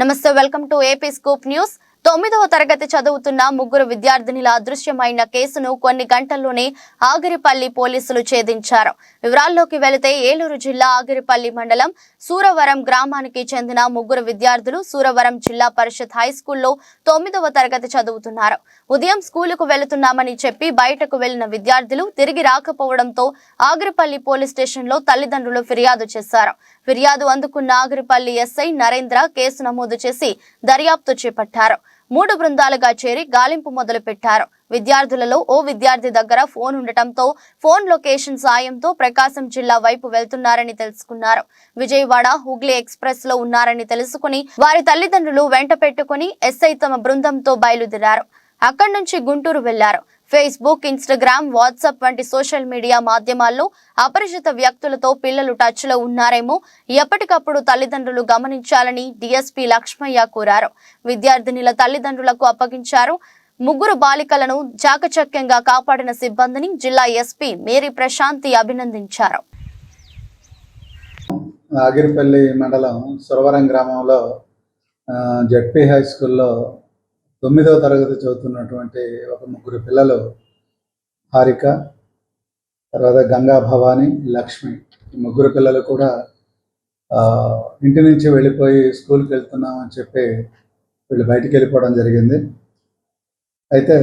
Namaste welcome to AP scoop news తొమ్మిదవ తరగతి చదువుతున్న ముగ్గురు విద్యార్థినిల అదృశ్యమైన కేసును కొన్ని గంటల్లోనే ఆగిరిపల్లి పోలీసులు ఛేదించారు. వివరాల్లోకి వెళితే ఏలూరు జిల్లా ఆగిరిపల్లి మండలం సూరవరం గ్రామానికి చెందిన ముగ్గురు విద్యార్థులు సూరవరం జిల్లా పరిషత్ హై స్కూల్లో తొమ్మిదవ తరగతి చదువుతున్నారు. ఉదయం స్కూలుకు వెళుతున్నామని చెప్పి బయటకు వెళ్ళిన విద్యార్థులు తిరిగి రాకపోవడంతో ఆగిరిపల్లి పోలీస్ స్టేషన్లో తల్లిదండ్రులు ఫిర్యాదు చేశారు. ఫిర్యాదు అందుకున్న ఆగిరిపల్లి ఎస్ఐ నరేంద్ర కేసు నమోదు చేసి దర్యాప్తు చేపట్టారు. మూడు బృందాలుగా చేరి గాలింపు మొదలు పెట్టారు విద్యార్థులలో ఓ విద్యార్థి దగ్గర ఫోన్ ఉండటంతో ఫోన్ లొకేషన్ సాయంతో ప్రకాశం జిల్లా వైపు వెళ్తున్నారని తెలుసుకున్నారు. విజయవాడ హుగ్లీ ఎక్స్ప్రెస్లో ఉన్నారని తెలుసుకుని వారి తల్లిదండ్రులు వెంట పెట్టుకుని ఎస్ఐ తమ బృందంతో బయలుదేరారు. అక్కడి నుంచి గుంటూరు వెళ్ళారు. ఫేస్బుక్ ఇన్స్టాగ్రామ్ వాట్సాప్ వంటి సోషల్ మీడియా మాధ్యమాల్లో అపరిచిత వ్యక్తులతో పిల్లలు టచ్లో ఉన్నారేమో ఎప్పటికప్పుడు తల్లిదండ్రులు గమనించాలని డీఎస్పీ లక్ష్మయ్య కోరారు. విద్యార్థినిల తల్లిదండ్రులకు అప్పగించారు. ముగ్గురు బాలికలను చాకచక్యంగా కాపాడిన సిబ్బందిని జిల్లా ఎస్పీ మేరీ ప్రశాంతి అభినందించారు. ఆగిరిపల్లి మండలం సురవరం గ్రామంలో జడ్పీ హై స్కూల్లో తొమ్మిదవ తరగతి చదువుతున్నటువంటి ఒక ముగ్గురు పిల్లలు హారిక తర్వాత గంగా భవాని లక్ష్మి. ఈ ముగ్గురు పిల్లలు కూడా ఇంటి నుంచి వెళ్ళిపోయి స్కూల్కి వెళ్తున్నామని చెప్పి వీళ్ళు బయటికి వెళ్ళిపోవడం జరిగింది. అయితే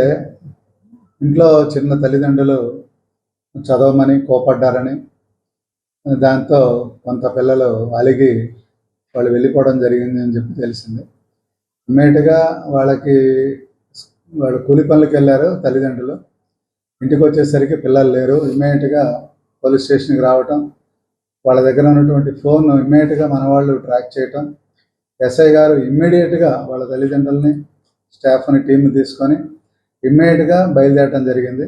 ఇంట్లో చిన్న తల్లిదండ్రులు చదవమని కోపడ్డారని దాంతో కొంత పిల్లలు అలిగి వాళ్ళు వెళ్ళిపోవడం జరిగింది అని చెప్పి తెలిసింది. ఇమ్మీడియట్గా వాళ్ళకి వాళ్ళు కూలి పనులకు వెళ్ళారు తల్లిదండ్రులు. ఇంటికి వచ్చేసరికి పిల్లలు లేరు. ఇమ్మీడియట్గా పోలీస్ స్టేషన్కి రావటం వాళ్ళ దగ్గర ఉన్నటువంటి ఫోన్ ఇమ్మీడియట్గా మన వాళ్ళు ట్రాక్ చేయటం ఎస్ఐ గారు ఇమ్మీడియట్గా వాళ్ళ తల్లిదండ్రులని స్టాఫ్ని టీంని తీసుకొని ఇమ్మీడియట్గా బయలుదేరటం జరిగింది.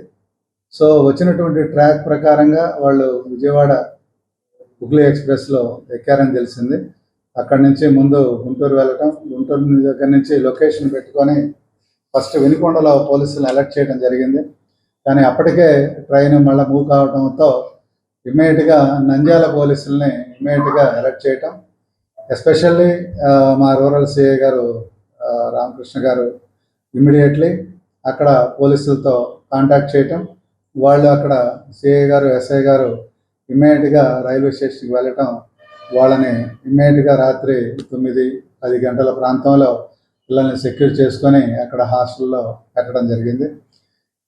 సో వచ్చినటువంటి ట్రాక్ ప్రకారంగా వాళ్ళు విజయవాడ హుగ్లీ ఎక్స్ప్రెస్లో ఎక్కారని తెలిసింది. అక్కడి నుంచి ముందు గుంటూరు వెళ్ళటం గుంటూరు దగ్గర నుంచి లొకేషన్ పెట్టుకొని ఫస్ట్ వినుకొండలో పోలీసులు అలర్ట్ చేయడం జరిగింది. కానీ అప్పటికే ట్రైన్ మళ్ళీ మూవ్ కావడంతో ఇమ్మీడియట్గా నంద్యాల పోలీసుల్ని ఇమ్మీడియట్గా అలర్ట్ చేయటం. ఎస్పెషల్లీ మా రూరల్ సిఐ గారు రామకృష్ణ గారు ఇమ్మీడియట్లీ అక్కడ పోలీసులతో కాంటాక్ట్ చేయటం. వాళ్ళు అక్కడ సిఐ గారు ఎస్ఐ గారు ఇమ్మీడియట్గా రైల్వే స్టేషన్కి వెళ్ళటం వాళ్ళని ఇమ్మీడియట్గా రాత్రి తొమ్మిది పది గంటల ప్రాంతంలో పిల్లల్ని సెక్యూర్ చేసుకొని అక్కడ హాస్టల్లో పెట్టడం జరిగింది.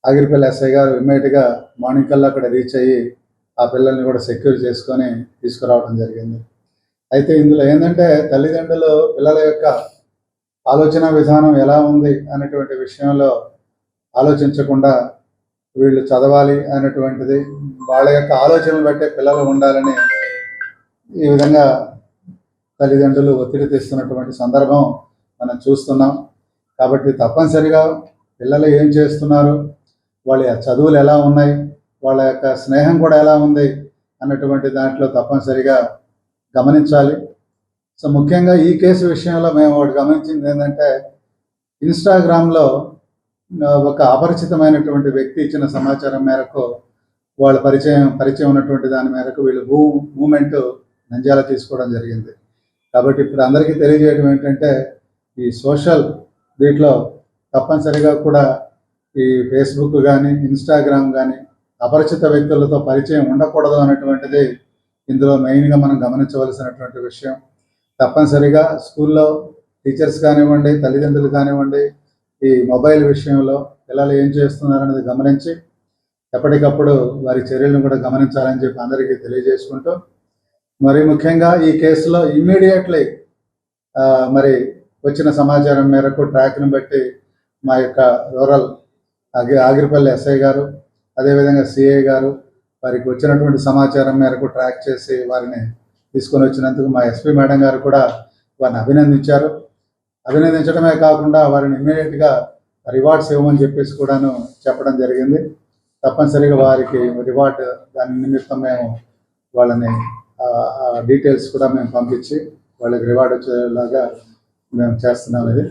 ఆగిరిపల్లి ఎస్ఐ గారు ఇమ్మీడియట్గా మార్నింగ్ కల్లా అక్కడ రీచ్ అయ్యి ఆ పిల్లల్ని కూడా సెక్యూర్ చేసుకొని తీసుకురావడం జరిగింది. అయితే ఇందులో ఏంటంటే తల్లిదండ్రులు పిల్లల యొక్క ఆలోచన విధానం ఎలా ఉంది అనేటువంటి విషయంలో ఆలోచించకుండా వీళ్ళు చదవాలి అనేటువంటిది వాళ్ళ యొక్క ఆలోచనలు బట్టే పిల్లలు ఉండాలని ఈ విధంగా తల్లిదండ్రులు ఒత్తిడి తెస్తున్నటువంటి సందర్భం మనం చూస్తున్నాం. కాబట్టి తప్పనిసరిగా పిల్లలు ఏం చేస్తున్నారు? వాళ్ళ చదువులు ఎలా ఉన్నాయి? వాళ్ళ యొక్క స్నేహం కూడా ఎలా ఉంది? అన్నటువంటి దాంట్లో తప్పనిసరిగా గమనించాలి. సో ముఖ్యంగా ఈ కేసు విషయంలో మేము ఒకటి గమనించింది ఏంటంటే ఇన్స్టాగ్రామ్లో ఒక అపరిచితమైనటువంటి వ్యక్తి ఇచ్చిన సమాచారం మేరకు వాళ్ళ పరిచయం పరిచయం ఉన్నటువంటి దాని మేరకు వీళ్ళు మూ మూమెంట్ నంద్యాల తీసుకోవడం జరిగింది. కాబట్టి ఇప్పుడు అందరికీ తెలియజేయడం ఏంటంటే ఈ సోషల్ దీంట్లో తప్పనిసరిగా కూడా ఈ ఫేస్బుక్ కానీ ఇన్స్టాగ్రామ్ కానీ అపరిచిత వ్యక్తులతో పరిచయం ఉండకూడదు అనేటువంటిది ఇందులో మెయిన్గా మనం గమనించవలసినటువంటి విషయం. తప్పనిసరిగా స్కూల్లో టీచర్స్ కానివ్వండి తల్లిదండ్రులు కానివ్వండి ఈ మొబైల్ విషయంలో పిల్లలు ఏం చేస్తున్నారనేది గమనించి ఎప్పటికప్పుడు వారి చర్యలను కూడా గమనించాలని చెప్పి అందరికీ తెలియజేసుకుంటూ మరి ముఖ్యంగా ఈ కేసులో ఇమ్మీడియట్లీ మరి వచ్చిన సమాచారం మేరకు ట్రాక్ను బట్టి మా యొక్క రూరల్ ఆగి ఆగిరిపల్లి ఎస్ఐ గారు అదేవిధంగా సిఐ గారు వారికి వచ్చినటువంటి సమాచారం మేరకు ట్రాక్ చేసి వారిని తీసుకొని వచ్చినందుకు మా ఎస్పీ మేడం గారు కూడా వారిని అభినందించారు. అభినందించడమే కాకుండా వారిని ఇమ్మీడియట్గా రివార్డ్స్ ఇవ్వమని చెప్పేసి కూడాను చెప్పడం జరిగింది. తప్పనిసరిగా వారికి రివార్డ్ దాని నిమిత్తం మేము వాళ్ళని డీటెయిల్స్ కూడా మేము పంపించి వాళ్ళకి రివార్డ్ వచ్చేలాగా మేము చేస్తున్నాం ఇది.